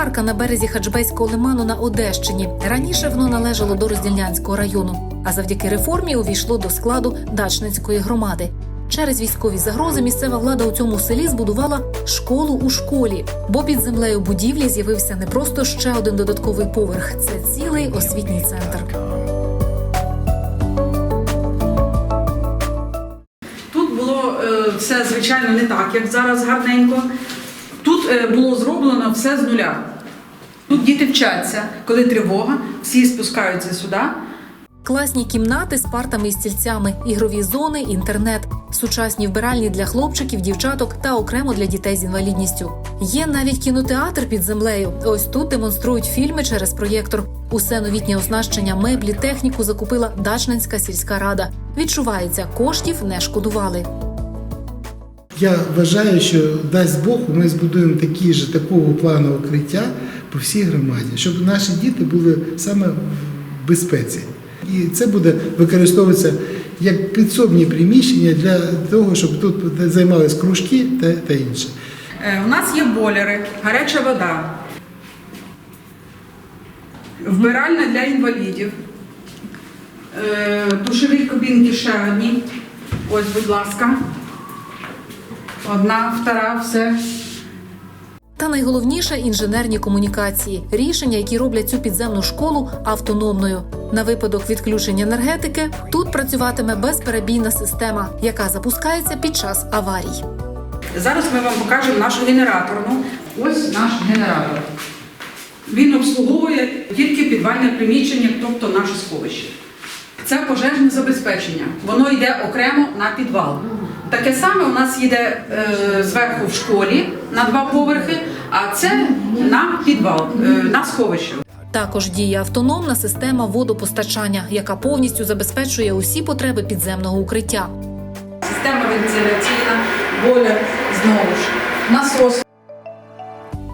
Болгарка на березі Хаджбейського лиману на Одещині. Раніше воно належало до Роздільнянського району, а завдяки реформі увійшло до складу Дачнинської громади. Через військові загрози місцева влада у цьому селі збудувала школу у школі, бо під землею будівлі з'явився не просто ще один додатковий поверх, це цілий освітній центр. Тут було е, все звичайно не так, як зараз гарненько. Тут е, було зроблено все з нуля. Тут діти вчаться, коли тривога, всі спускаються сюди. Класні кімнати з партами і стільцями, ігрові зони, інтернет, сучасні вбиральні для хлопчиків, дівчаток та окремо для дітей з інвалідністю. Є навіть кінотеатр під землею. Ось тут демонструють фільми через проєктор. Усе новітнє оснащення, меблі, техніку закупила Дачненська сільська рада. Відчувається, коштів не шкодували. Я вважаю, що дасть Бог, ми збудуємо такі ж такого плану укриття по всій громаді, щоб наші діти були саме в безпеці. І це буде використовуватися як підсобні приміщення для того, щоб тут займалися кружки та, та інше. Е, У нас є бойлери, гаряча вода, вбиральня для інвалідів, е, душові кабінки ще одні. Ось, будь ласка. Одна, втора, все. Та найголовніше інженерні комунікації, рішення, які роблять цю підземну школу автономною. На випадок відключення енергетики тут працюватиме безперебійна система, яка запускається під час аварій. Зараз ми вам покажемо нашу генераторну. Ось наш генератор. Він обслуговує тільки підвальне приміщення, тобто наше сховище. Це пожежне забезпечення. Воно йде окремо на підвал. Таке саме у нас йде е, зверху в школі на два поверхи, а це на підвал, е, на сховище. Також діє автономна система водопостачання, яка повністю забезпечує усі потреби підземного укриття. Система вентиляційна, бойлер, знову ж, насос.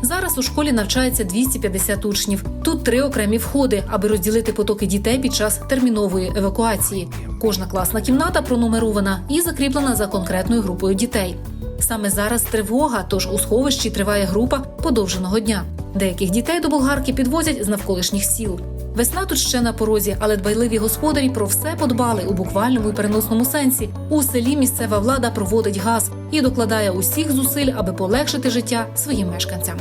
Зараз у школі навчається 250 учнів. Тут три окремі входи, аби розділити потоки дітей під час термінової евакуації. Кожна класна кімната пронумерована і закріплена за конкретною групою дітей. Саме зараз тривога, тож у сховищі триває група подовженого дня. Деяких дітей до болгарки підвозять з навколишніх сіл. Весна тут ще на порозі, але дбайливі господарі про все подбали у буквальному і переносному сенсі. У селі місцева влада проводить газ і докладає усіх зусиль, аби полегшити життя своїм мешканцям.